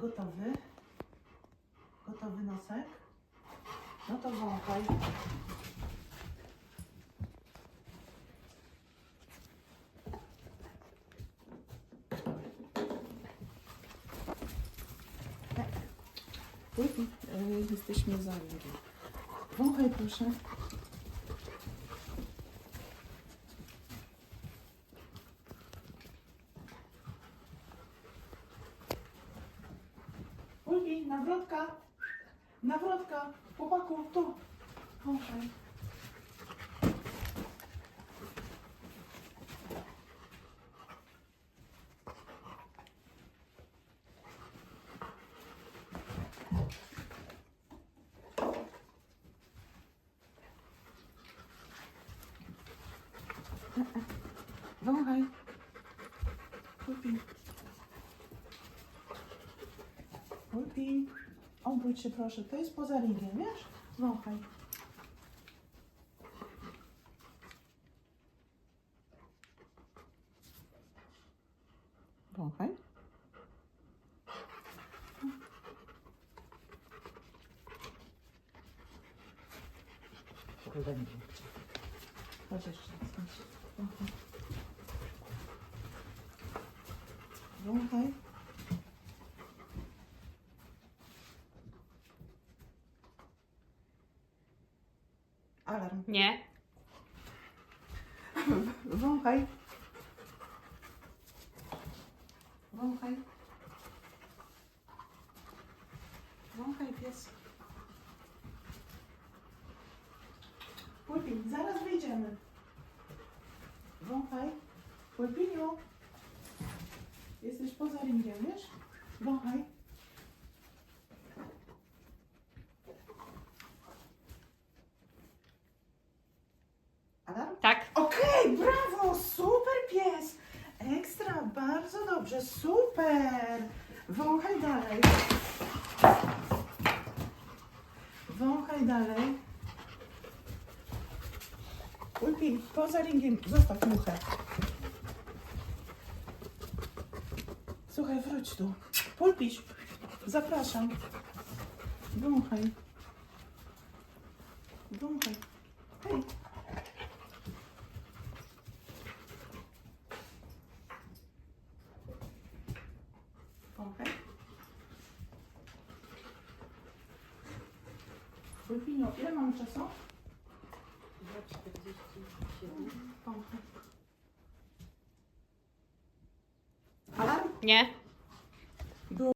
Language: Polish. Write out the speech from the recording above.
gotowy? Gotowy nosek? No to wąchaj. Ui, e, jesteśmy za nimi. Wąchaj proszę. Nawrotka. Nawrotka. Chłopaku, tu. Wąchaj. Wąchaj. Ulgi. Ulgi. Obróć się proszę. To jest poza ringiem, wiesz? Wąchaj. Wąchaj. Kurde, nie wiem. Chodź jeszcze raz. chodź. Wąchaj. Wąchaj. Alarm. Nie. Wąchaj. Wąchaj. Wąchaj pies. Pulpin, zaraz wyjdziemy. Wąchaj. Pulpiniu. Jesteś poza ringiem, wiesz? Wąchaj. Alarm? Tak. Okej, brawo, super pies. Ekstra, bardzo dobrze, super. Wąchaj dalej. Wąchaj dalej. Ulpi, poza ringiem, zostaw muchę. Słuchaj, wróć tu. Pulpiś, zapraszam. Wąchaj. Wąchaj. Hej. Wąchaj. Pulpinio, ile mamy czasu? 2,47. Wąchaj. Alarm? Nie.